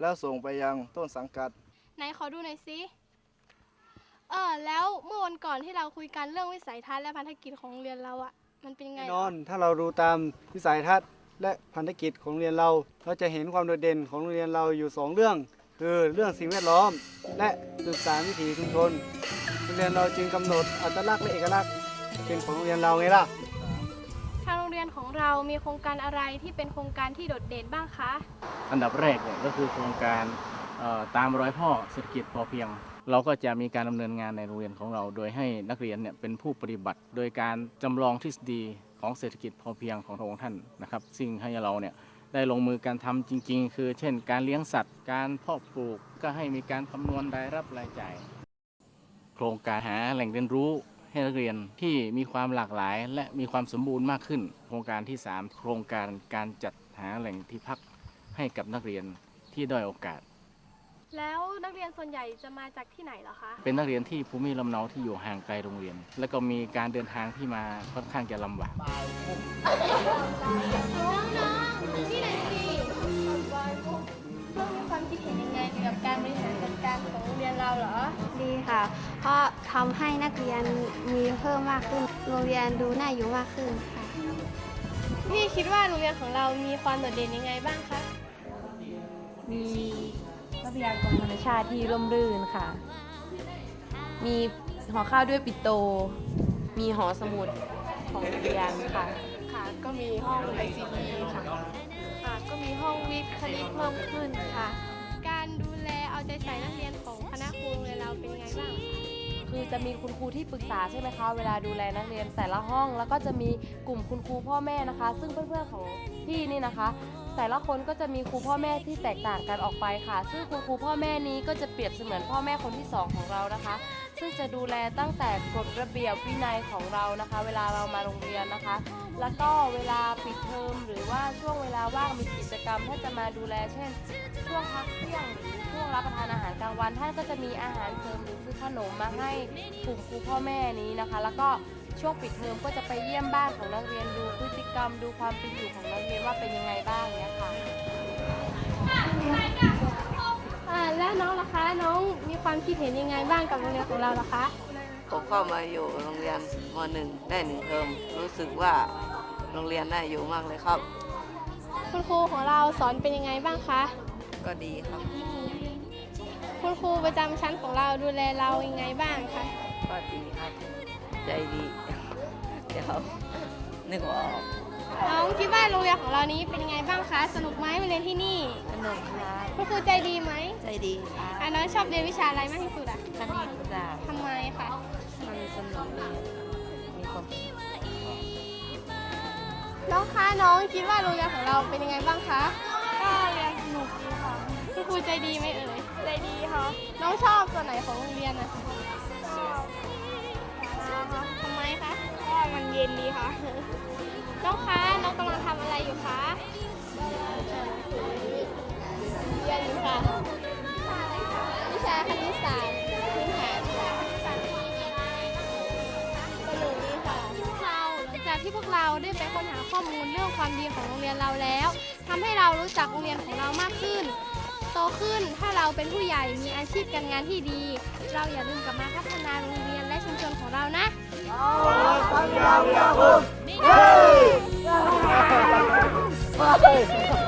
แล้วส่งไปยังต้นสังกัด ไหนขอดูหน่อยสิ เออ แล้วเมื่อวันก่อนที่เราคุยกันเรื่องวิสัยทัศน์และพันธกิจของโรงเรียนเราอะมันเป็นยังไงแน่เหรนอนถ้าเราดูตามวิสัยทัศน์และพันธกิจของโรงเรียนเรา เราจะเห็นความโดดเด่นของโรงเรียนเราอยู่สองเรื่อง คือเรื่องสิ่งแวดล้อม และสืบสานวิถีชุมชนโรงเรียนเราจึงกำหนดอัตลักษณ์และเอกลักษณ์เป็นของโรงเรียนเราไงล่ะ นของเรามีโครงการอะไรที่เป็นโครงการที่โดดเด่นบ้างคะ อันดับแรกเนี่ยก็คือโครงการตามรอยพ่อเศรษฐกิจพอเพียง เราก็จะมีการดำเนินงานในโรงเรียนของเรา โดยให้นักเรียนเนี่ยเป็นผู้ปฏิบัติ โดยการจำลองทฤษฎีของเศรษฐกิจพอเพียงของพระองค์ท่านนะครับซึ่งให้เราเนี่ยได้ลงมือการทำจริง ๆ คือ เช่น การเลี้ยงสัตว์ การเพาะปลูก ก็ให้มีการคำนวณรายรับรายจ่าย โครงการหาแหล่งเรียนรู้ ให้นักเรียนที่มีความหลากหลาย และมีความสมบูรณ์มากขึ้น โครงการที่ 3 โครงการการจัดหาแหล่งที่พักให้กับนักเรียนที่ด้อยโอกาส แล้วนักเรียนส่วนใหญ่จะมาจากที่ไหนเหรอคะ เป็นนักเรียนที่ภูมิลำเนาที่อยู่ห่างไกลโรงเรียน และก็มีการเดินทางที่มาค่อนข้างจะลำบาก น้องๆที่ไหนดีเรื่องมีความคิดเห็นยังไงเกี่ยวกับการบริหารจัด ค่ะ เพราะทำให้นักเรียนมีเพิ่มมากขึ้น โรงเรียนดูน่าอยู่มากขึ้นค่ะ พี่คิดว่าโรงเรียนของเรามีความโดดเด่นยังไงบ้างคะ มีทรัพยากรธรรมชาติที่ร่มรื่นค่ะ มีหอข้าวด้วยปิโต มีหอสมุดของโรงเรียนค่ะ ค่ะ ก็มีห้อง ICT ค่ะ ค่ะ ก็มีห้องวิทย์คณิตเพิ่มขึ้นค่ะ การดูแลเอาใจใส่นักเรียนของค ณะครูโรงเรียนเราเป็นยังไงบ้างคะ คือจะมีคุณครูที่ปรึกษาใช่ไหมคะ เวลาดูแลนักเรียนแต่ละห้องแล้วก็จะมีกลุ่มคุณครูพ่อแม่นะคะ ซึ่งเพื่อนๆของพี่นี่นะคะ แต่ละคนก็จะมีครูพ่อแม่ที่แตกต่างกันออกไปค่ะ ซึ่งคุณครูพ่อแม่นี้ก็จะเปรียบเสมือนพ่อแม่คนที่สองของเรานะคะ ซึ่งจะดูแลตั้งแต่กฎระเบียบวินัยของเรานะคะ เวลาเรามาโรงเรียนนะคะ แล้วก็เวลาปิดเทอมหรือว่าช่วงเวลาว่างมีกิจกรรมท่านจะมาดูแล เช่น ช่วงพักเที่ยงหรือช่วงรับประทานอาหารกลางวันท่านก็จะมีอาหารเสริมหรือซื้อขนมมาให้กลุ่มครูพ่อแม่นี้นะคะ แล้วก็ช่วงปิดเทอมก็จะไปเยี่ยมบ้านของนักเรียนดูพฤติกรรมดูความเป็นอยู่ของนักเรียนว่าเป็นยังไงบ้างเนี่ยค่ะ อ่าแล้วน้องล่ะคะ น้องมีความคิดเห็นยังไงบ้างกับโรงเรียนของเราล่ะคะ ผมเข้ามาอยู่โรงเรียนมหนึ่งได้หนึ่งเทอมรู้สึกว่าโรงเรียนน่าอยู่มากเลยครับ คุณครูของเราสอนเป็นยังไงบ้างคะ ก็ดีครับ คุณครูประจำชั้นของเราดูแลเรายังไงบ้างคะ ก็ดีครับ ใจดี เดี๋ยวนึกว่าออกน้องคิดว่าโรงเรียนของเรานี้เป็นยังไงบ้างคะ สนุกไหมมาเรียนที่นี่ สนุกครับ คุณครูใจดีไหมใจดีครับอะน้องชอบเรียนวิชาอะไรมากที่สุดอะคณิตศาสตร์ทำไมคะมันสนุกดีมีความสุขน้องคะน้องคิดว่าโรงเรียนของเราเป็นยังไงบ้างคะก็เรียนสนุกดีค่ะคุณครูใจดีไหมเอ่ยใจดีค่ะน้องชอบส่วนไหนของโรงเรียนอะทำไมคะก็มันเย็นดีค่ะน้องคะ ได้ไปค้นหาข้อมูลเรื่องความดีของโรงเรียนเราแล้วทำให้เรารู้จักโรงเรียนของเรามากขึ้น โตขึ้นถ้าเราเป็นผู้ใหญ่มีอาชีพการงานที่ดี เราอย่าลืมกลับมาพัฒนาโรงเรียนและชุมชนของเรานะ Hey!